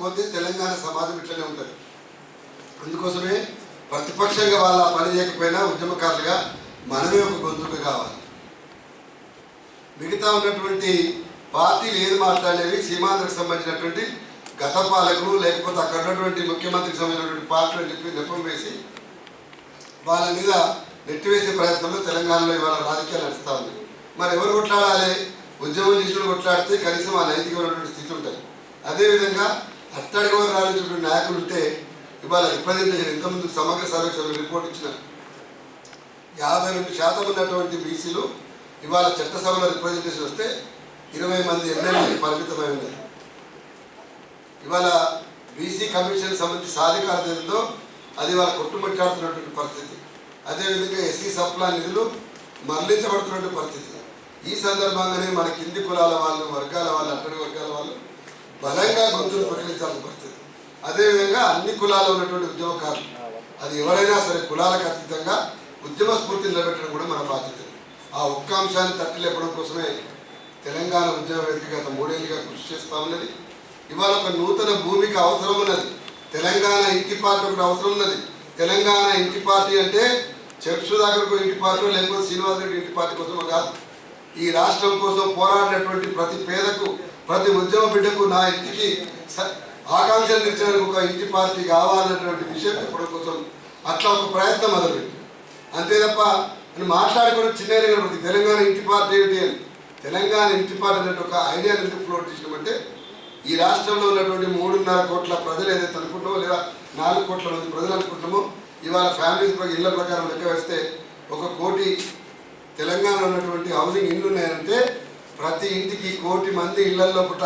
పోతే తెలంగాణ సమాజం ఇట్లనే ఉంటుంది. అందుకోసమే ప్రతిపక్షంగా వాళ్ళ పని చేయకపోయినా ఉద్యమకారులుగా మనమే ఒక గొంతుక కావాలి. మిగతా ఉన్నటువంటి పార్టీలు ఏది మాట్లాడేవి సీమాంధ్రకు సంబంధించినటువంటి గత పాలకులు లేకపోతే అక్కడ ఉన్నటువంటి ముఖ్యమంత్రికి సంబంధించినటువంటి పార్టీలు అని చెప్పి నెప్పం వేసి వాళ్ళ మీద నెట్టివేసే ప్రయత్నంలో తెలంగాణలో ఇవాళ రాజకీయాలు నడుస్తూ ఉన్నాయి. మరి ఎవరు కొట్లాడాలి? ఉద్యమం చేసిన కొట్లాడితే కనీసం ఆ నైతికమైనటువంటి స్థితి ఉంటుంది. అదేవిధంగా అట్టడిగా రాణించినటువంటి నాయకులు ఉంటే ఇవాళ రిప్రజెంటేషన్ ఇంతకుముందు సమగ్ర సర్వేక్షణ రిపోర్ట్ ఇచ్చిన యాభై రెండు శాతం ఉన్నటువంటి బీసీలు ఇవాళ చట్టసభలో రిప్రజెంటేషన్ వస్తే ఇరవై మంది ఎమ్మెల్యే పరిమితమై ఉన్నారు. ఇవాళ బీసీ కమిషన్ సంబంధించి సాధికారత ఏదో అది వాళ్ళ కొట్టుమట్టాడుతున్నటువంటి పరిస్థితి. అదేవిధంగా ఎస్సీ సప్లా నిధులు మరలించబడుతున్నటువంటి పరిస్థితి. ఈ సందర్భంగానే మన కింది కులాల వాళ్ళు వర్గాల వాళ్ళు అట్టడి వర్గాల వాళ్ళు బలంగా గొంతులు ప్రకటించాల్సి పరిస్థితి. అదేవిధంగా అన్ని కులాల్లో ఉన్నటువంటి ఉద్యమకారులు అది ఎవరైనా సరే కులాలకు అతీతంగా ఉద్యమ స్ఫూర్తి నిలబెట్టడం కూడా మన బాధ్యత. ఆ ఒక్క అంశాన్ని తట్టి లేపడం కోసమే తెలంగాణ ఉద్యమ వేదిక గత మూడేళ్ళుగా కృషి చేస్తూ ఉన్నది. ఇవాళ ఒక నూతన భూమికి అవసరం ఉన్నది. తెలంగాణ ఇంటి పార్టీ ఒకటి అవసరం ఉన్నది. తెలంగాణ ఇంటి పార్టీ అంటే చెప్ దగ్గరకు ఇంటి పార్టీ లేకపోతే శ్రీనివాసరెడ్డి ఇంటి పార్టీ కోసం కాదు. ఈ రాష్ట్రం కోసం పోరాడినటువంటి ప్రతి పేదకు ప్రతి ఉద్యమ బిడ్డకు నా ఇంటికి స- ఆకాంక్షలు తీర్చడానికి ఒక ఇంటి పార్టీ కావాలన్నటువంటి విషయం చెప్పడం కోసం అట్లా ఒక ప్రయత్నం మొదలుపెట్టి అంతే తప్ప నేను మాట్లాడుకుని చిన్న కనబడుతుంది తెలంగాణ ఇంటి పార్టీ ఏంటి అని. తెలంగాణ ఇంటి పార్టీ అనే ఒక ఐడియా ఎందుకు ఫ్లోట్ చేసినామంటే ఈ రాష్ట్రంలో ఉన్నటువంటి మూడున్నర కోట్ల ప్రజలు ఏదైతే అనుకుంటామో లేదా నాలుగు కోట్ల మంది ప్రజలు అనుకుంటామో ఇవాళ ఫ్యామిలీస్ ఇళ్ళ ప్రకారం లెక్క వేస్తే ఒక కోటి తెలంగాణలో ఉన్నటువంటి హౌసింగ్ ఇండ్లు ఉన్నాయంటే ప్రతి ఇంటికి కోటి మంది ఇళ్ళలో పుట్ట.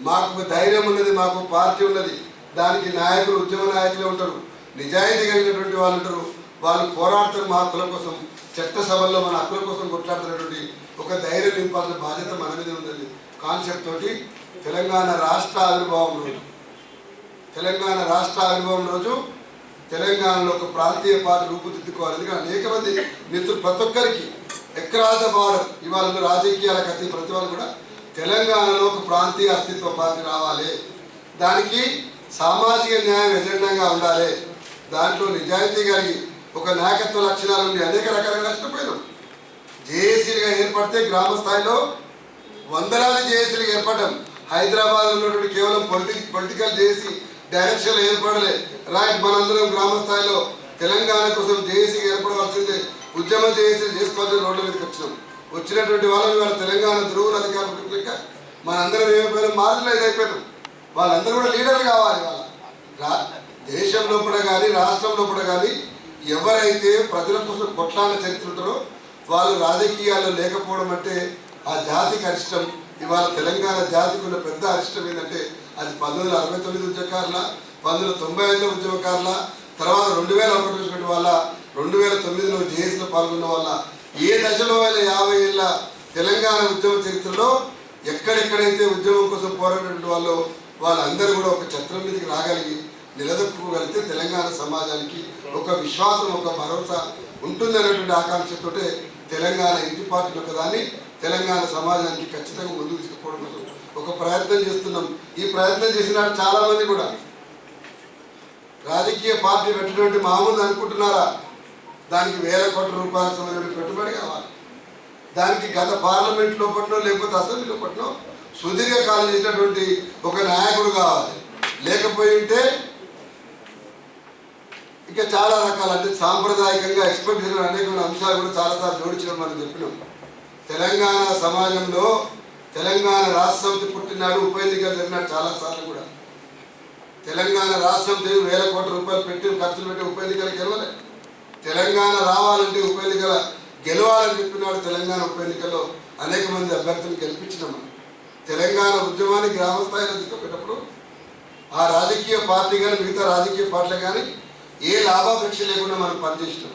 మాకు ధైర్యం ఉన్నది మాకు పార్టీ ఉన్నది. దానికి నాయకులు ఉద్యమ నాయకులే ఉంటారు. నిజాయితీ కలిగినటువంటి వాళ్ళు ఉంటారు. వాళ్ళు పోరాడుతారు మా హక్కుల కోసం. చట్టసభల్లో మన హక్కుల కోసం కొట్లాడుతున్నటువంటి ఒక ధైర్యం నింపాల్సిన బాధ్యత మన మీద ఉందండి. కాన్సెప్ట్ తోటి తెలంగాణ రాష్ట్ర ఆవిర్భావం రోజు. తెలంగాణ రాష్ట్ర ఆవిర్భావం రోజు తెలంగాణలో ఒక ప్రాంతీయ పార్టీ రూపుదిద్దుకోవాలి ఎందుకంటే అనేక మంది మిత్రులు ప్రతి ఒక్కరికి ఎక్రాజ ఇవాళ ఉన్న రాజకీయాలకు అతి ప్రతి వాళ్ళు కూడా తెలంగాణలో ఒక ప్రాంతీయ అస్తిత్వ పార్టీ రావాలి. దానికి సామాజిక న్యాయం ఎజెండంగా ఉండాలి. దాంట్లో నిజాయితీ కలిగి ఒక నాయకత్వ లక్షణాలు ఉండి అనేక రకాలుగా నష్టపోయినాం. జేఏసీలుగా ఏర్పడితే గ్రామ స్థాయిలో వందలాది జేఏసీలు ఏర్పడడం. హైదరాబాద్ ఉన్నటువంటి కేవలం పొలిటిక్ పొలిటికల్ జేఏసీ డైరెక్షన్లో ఏర్పడలే. రైట్ మనందరం గ్రామ స్థాయిలో తెలంగాణ కోసం జేఏసీగా ఏర్పడవలసిందే. ఉద్యమం చేసి చేసుకోవాలని రోడ్ల మీదకి వచ్చినాం. వచ్చినటువంటి వాళ్ళని వాళ్ళ తెలంగాణ ధ్రువుల అధికారులు లెక్క మనందరం ఏమైపోయినాం? మార్జినలైజ్ అయిపోయినాం. వాళ్ళందరూ కూడా లీడర్లు కావాలి వాళ్ళ రా దేశం లోపల కానీ రాష్ట్రం లోపల కానీ ఎవరైతే ప్రజల కోసం కొట్లాడిన చరిత్ర ఉంటారో వాళ్ళు రాజకీయాల్లో లేకపోవడం అంటే ఆ జాతికి అరిష్టం ఇవాళ తెలంగాణ జాతికి ఉన్న పెద్ద అరిష్టం ఏంటంటే అది పంతొమ్మిది వందల అరవై తొమ్మిది ఉద్యమకారుల పంతొమ్మిది వందల తొంభై ఐదులో ఉద్యమకారుల తర్వాత రెండు వేల ఒకటి వాళ్ళ రెండు వేల తొమ్మిదిలో జేఏసీలో పాల్గొన్న వాళ్ళ ఏ దశలో అయినా యాభై ఏళ్ళ తెలంగాణ ఉద్యమ చరిత్రలో ఎక్కడెక్కడైతే ఉద్యమం కోసం పోరాడినటువంటి వాళ్ళు వాళ్ళందరూ కూడా ఒక చట్రం మీదకి రాగలిగి నిలదొక్కుకోగలిగితే తెలంగాణ సమాజానికి ఒక విశ్వాసం ఒక భరోసా ఉంటుందనేటువంటి ఆకాంక్షతోటే తెలంగాణ ఇంటి పార్టీ ఒక దాన్ని తెలంగాణ సమాజానికి ఖచ్చితంగా ముందుకు తీసుకుపోవడం కోసం ఒక ప్రయత్నం చేస్తున్నాం. ఈ ప్రయత్నం చేసిన చాలామంది కూడా. రాజకీయ పార్టీ పెట్టినటువంటి మామూలు అనుకుంటున్నారా? దానికి వేల కోట్ల రూపాయల సంబంధించిన పెట్టుబడి కావాలి. దానికి గత పార్లమెంట్ లోపట్లో లేకపోతే అసెంబ్లీలో పట్టినో సుదీర్ఘకాలం చేసినటువంటి ఒక నాయకుడు కావాలి. లేకపోయి ఉంటే ఇంకా చాలా రకాల అంటే సాంప్రదాయకంగా ఎక్స్పెక్ట్ చేసిన అనేకమైన అంశాలు కూడా చాలాసార్లు జోడించడం మనం చెప్పినాం. తెలంగాణ సమాజంలో తెలంగాణ రాష్ట్ర సమితి పుట్టినాడు ఉప ఎన్నికలు జరిగినాడు చాలాసార్లు కూడా. తెలంగాణ రాష్ట్రం దేవుడు వేల కోట్ల రూపాయలు పెట్టి ఖర్చులు పెట్టి ఉప ఎన్నికలకు గెలవలే. తెలంగాణ రావాలంటే ఉప ఎన్నికల గెలవాలని చెప్పినాడు తెలంగాణ ఉప ఎన్నికల్లో అనేక మంది అభ్యర్థులు గెలిపించినాం తెలంగాణ ఉద్యమాన్ని గ్రామ స్థాయిలో ఆ రాజకీయ పార్టీ కానీ మిగతా రాజకీయ పార్టీలు కానీ ఏ లాభాపేక్ష లేకుండా మనం పనిచేసినాం.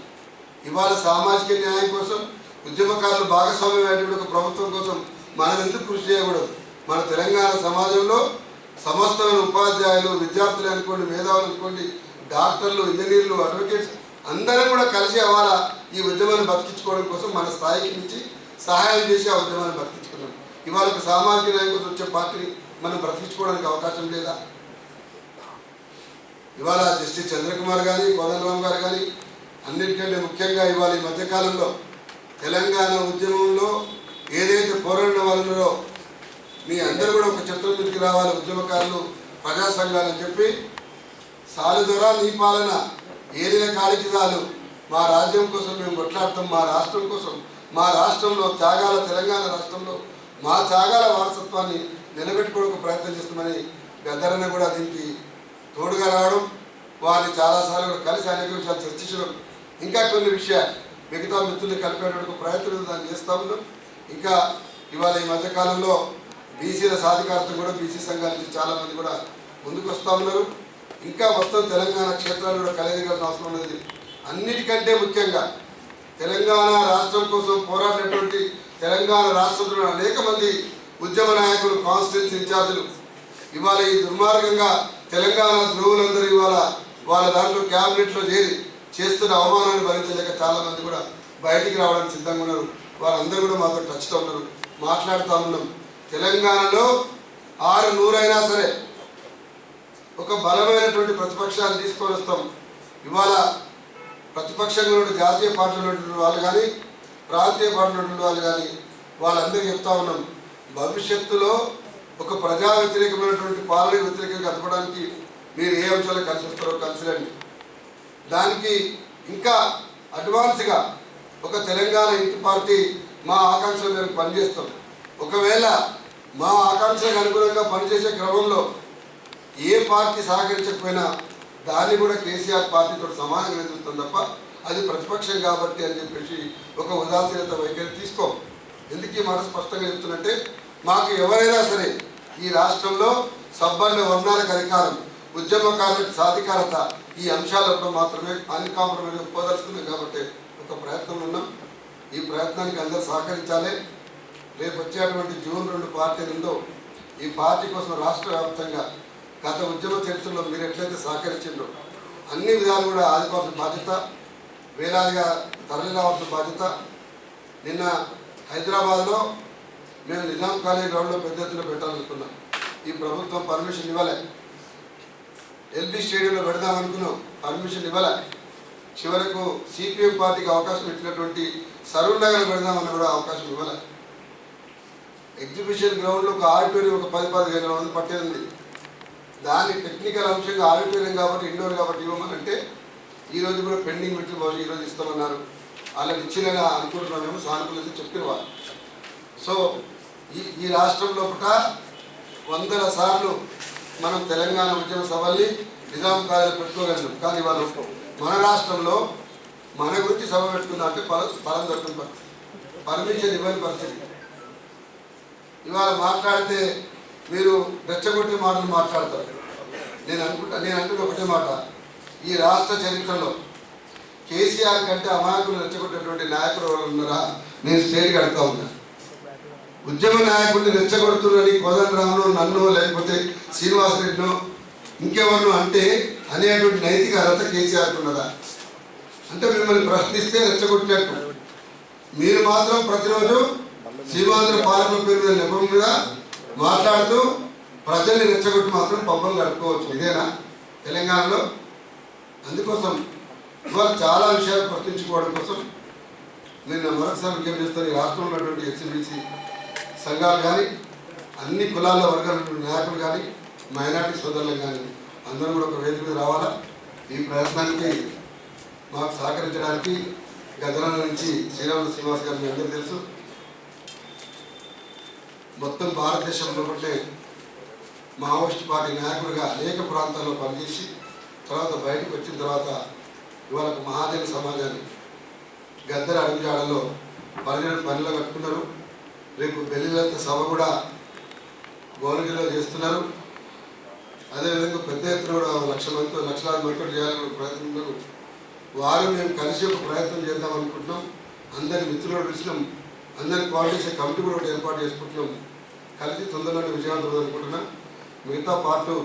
ఇవాళ సామాజిక న్యాయం కోసం ఉద్యమకారులు భాగస్వామ్యమైనటువంటి ఒక ప్రభుత్వం కోసం మనం ఎందుకు కృషి చేయకూడదు? మన తెలంగాణ సమాజంలో సమస్తమైన ఉపాధ్యాయులు విద్యార్థులు అనుకోండి మేధావులు అనుకోండి డాక్టర్లు ఇంజనీర్లు అడ్వకేట్స్ అందరం కూడా కలిసి అవ్వాలా ఈ ఉద్యమాన్ని బతికించుకోవడం కోసం మన స్థాయికి నుంచి సహాయం చేసి ఆ ఉద్యమాన్ని బతికించుకున్నాం. ఇవాళ ఒక సామాజిక న్యాయం కోసం వచ్చే పార్టీని మనం బ్రతికించుకోవడానికి అవకాశం లేదా? ఇవాళ జస్టిస్ చంద్రకుమార్ కానీ కోదండరామ్ గారు కానీ అన్నిటికంటే ముఖ్యంగా ఇవాళ ఈ మధ్యకాలంలో తెలంగాణ ఉద్యమంలో ఏదైతే పోరాడిన వాళ్ళలో మీ అందరూ కూడా ఒక చిత్రం మీదకి రావాలి. ఉద్యమకారులు ప్రజా సంఘాలని చెప్పి సాలు నీ పాలన ఏదైనా కాడికి చాలు మా రాజ్యం కోసం మేము కొట్లాడతాం మా రాష్ట్రం కోసం. మా రాష్ట్రంలో త్యాగాల తెలంగాణ రాష్ట్రంలో మా త్యాగాల వారసత్వాన్ని నిలబెట్టుకోవడానికి ప్రయత్నం చేస్తామని గద్దరన్న కూడా దీనికి తోడుగా రావడం వారిని చాలాసార్లు కూడా కలిసి అనేక విషయాలు చర్చించడం ఇంకా కొన్ని విషయాలు మిగతా మిత్రుల్ని కలిపేటప్పుడు ప్రయత్నం దాన్ని చేస్తా ఉన్నాం. ఇంకా ఇవాళ ఈ మధ్యకాలంలో బీసీల సాధికారత కూడా బీసీ సంఘాల నుంచి చాలామంది కూడా ముందుకు వస్తూ ఉన్నారు. ఇంకా మొత్తం తెలంగాణ క్షేత్రాలు కూడా కలియగలిగిన అవసరం ఉన్నది. అన్నిటికంటే ముఖ్యంగా తెలంగాణ రాష్ట్రం కోసం పోరాడినటువంటి తెలంగాణ రాష్ట్రంలో అనేక మంది ఉద్యమ నాయకులు కాన్స్టిట్యూన్సీ ఇన్ఛార్జీలు. ఇవాళ ఈ దుర్మార్గంగా తెలంగాణ ధ్రువులందరూ ఇవాళ వాళ్ళ దాంట్లో క్యాబినెట్లో చేరి చేస్తున్న అవమానాన్ని భరించలేక చాలామంది కూడా బయటికి రావడానికి సిద్ధంగా ఉన్నారు. వారందరూ కూడా మాతో టచ్లో ఉన్నారు. మాట్లాడుతూ ఉన్నాం. తెలంగాణలో ఆరు నూరైనా సరే ఒక బలమైనటువంటి ప్రతిపక్షాన్ని తీసుకొని వస్తాం. ఇవాళ ప్రతిపక్షంగా జాతీయ పార్టీలో ఉన్నటువంటి వాళ్ళు కానీ ప్రాంతీయ పార్టీలో ఉన్నటువంటి వాళ్ళు కానీ వాళ్ళందరికీ చెప్తా ఉన్నాం. భవిష్యత్తులో ఒక ప్రజా వ్యతిరేకమైనటువంటి పాలన వ్యతిరేకంగా గడపడానికి మీరు ఏ అంశాలు కలిసి వస్తారో కలిసి రండి. దానికి ఇంకా అడ్వాన్స్గా ఒక తెలంగాణ ఇంటి పార్టీ మా ఆకాంక్షల మేరకు పనిచేస్తాం. ఒకవేళ మా ఆకాంక్షలకు అనుగుణంగా పనిచేసే క్రమంలో ఏ పార్టీ సహకరించకపోయినా దాన్ని కూడా కేసీఆర్ పార్టీతో సమానంగా ఎదుగుతుంది తప్ప అది ప్రతిపక్షం కాబట్టి అని చెప్పేసి ఒక ఉదాసీనత వైఖరి తీసుకో. ఎందుకు ఈ మాట స్పష్టంగా చెప్తున్నట్టే మాకు ఎవరైనా సరే ఈ రాష్ట్రంలో సబ్బండ వర్ణాలకు అధికారం ఉద్యమకారులకు సాధికారత ఈ అంశాలపై మాత్రమే అన్కాంప్రమైజ్ పోదలుస్తుంది కాబట్టి ఒక ప్రయత్నం ఉన్నాం. ఈ ప్రయత్నానికి అందరూ సహకరించాలి. రేపు వచ్చేటువంటి జూన్ రెండు పార్టీ ఉందో ఈ పార్టీ కోసం రాష్ట్ర వ్యాప్తంగా గత ఉద్యమ చరిత్రలో మీరు ఎట్లయితే సహకరించిండ్రో అన్ని విధాలు కూడా ఆదుకోవాల్సిన బాధ్యత వేలాదిగా తరలి రావాల్సిన బాధ్యత. నిన్న హైదరాబాద్లో మేము నిజాం కాలేజ్ గ్రౌండ్లో పెద్ద ఎత్తున పెట్టాలనుకున్నాం. ఈ ప్రభుత్వం పర్మిషన్ ఇవ్వలే. ఎల్బీ స్టేడియంలో పెడదాం అనుకున్నాం. పర్మిషన్ ఇవ్వలే. చివరకు సిపిఎం పార్టీకి అవకాశం ఇచ్చినటువంటి సరూర్ నగర్ పెడదామని కూడా అవకాశం ఇవ్వలే. ఎగ్జిబిషన్ గ్రౌండ్లో ఒక ఆడిటోరియం ఒక పది పదిహేను వందలు పట్టేది దాని టెక్నికల్ అంశంగా ఆడిటోరియం కాబట్టి ఇండోర్ కాబట్టి ఇవ్వమని అంటే కూడా పెండింగ్ పెట్టి బహుశా ఈరోజు ఇస్తామన్నారు. వాళ్ళకి ఇచ్చినగా అనుకుంటున్నామేమో సానుకూలత చెప్పిన వాళ్ళు. సో ఈ ఈ రాష్ట్రం లోపల వందల సార్లు మనం తెలంగాణ ఉద్యమ సభల్ని నిజాం కాలేజీ పెట్టుకోగలిగాం. కానీ వాళ్ళు మన రాష్ట్రంలో మన గురించి సభ పెట్టుకున్నట్టు అంటే ఫలం ఫలం దొరకని పరిస్థితి. పర్మిషన్ ఇవ్వని పరిస్థితి. ఇవాళ మాట్లాడితే మీరు రెచ్చగొట్టే మాటలు మాట్లాడతారు. నేను అనుకుంటా నేను అంటున్న ఒకటే మాట. ఈ రాష్ట్ర చరిత్రలో కేసీఆర్ కంటే అమాయకులు రెచ్చగొట్టేటువంటి నాయకులు ఎవరు ఉన్నారా? నేను స్టేట్కి అడుగుతా ఉన్నా. ఉద్యమ నాయకుడిని రెచ్చగొడుతున్నారని కోదండరామును నన్ను లేకపోతే శ్రీనివాసరెడ్డినో ఇంకెవరినో అంటే అనేటువంటి నైతిక అర్హత కేసీఆర్ ఉన్నదా? అంటే మిమ్మల్ని ప్రశ్నిస్తే రెచ్చగొట్టినట్టు. మీరు మాత్రం ప్రతిరోజు సీమాంధ్ర పాలన పేరు మీద నెపం మీద మాట్లాడుతూ ప్రజల్ని రెచ్చగొట్టి మాత్రం పబ్బులు గడుపుకోవచ్చు ఇదేనా? తెలంగాణలో? అందుకోసం ఇవాళ చాలా విషయాలు ప్రశ్నించుకోవడం కోసం నేను మరొకసారి విజ్ఞప్తి చేస్తాను ఈ రాష్ట్రంలో ఉన్నటువంటి ఎస్సీబీసీ సంఘాలు కానీ అన్ని కులాల వర్గాల నాయకులు కానీ మైనార్టీ సోదరులు కానీ అందరూ కూడా ఒక వేదిక మీద రావాలా? ఈ ప్రయత్నానికి మాకు సహకరించడానికి గజరాల నుంచి శ్రీరామ శ్రీనివాస్ గారు మీ తెలుసు. మొత్తం భారతదేశంలో ఉంటే మావోయిస్ట్ పార్టీ నాయకుడిగా అనేక ప్రాంతాల్లో పనిచేసి తర్వాత బయటకు వచ్చిన తర్వాత ఇవాళ మహాదేవ మహాదేవి సమాజాన్ని గద్దర అడుగుజాడలో పనిలో పనిలో కట్టుకున్నారు. రేపు బెల్లిలంత సభ కూడా గోలగిరిలో చేస్తున్నారు. అదేవిధంగా పెద్ద ఎత్తున కూడా లక్ష మంది లక్షలాది మంది చేయాలని ప్రయత్నిస్తున్నారు వారు మేము కలిసి ఒక ప్రయత్నం చేద్దాం అనుకుంటున్నాం. అందరి మిత్రులు పిలిచినాం. అందరి కోఆర్డినేషన్ కమిటీ కూడా ఏర్పాటు చేసుకుంటున్నాం. కలిసి తొందరలోనే విజయవంతం అనుకుంటున్నా. మిగతా పార్టు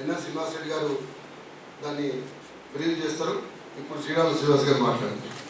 ఎన్ఎస్ శ్రీనివాస్ రెడ్డి గారు దాన్ని బ్రీఫ్ చేస్తారు. ఇప్పుడు శ్రీరామ శ్రీనివాస్ గారు మాట్లాడుతున్నారు.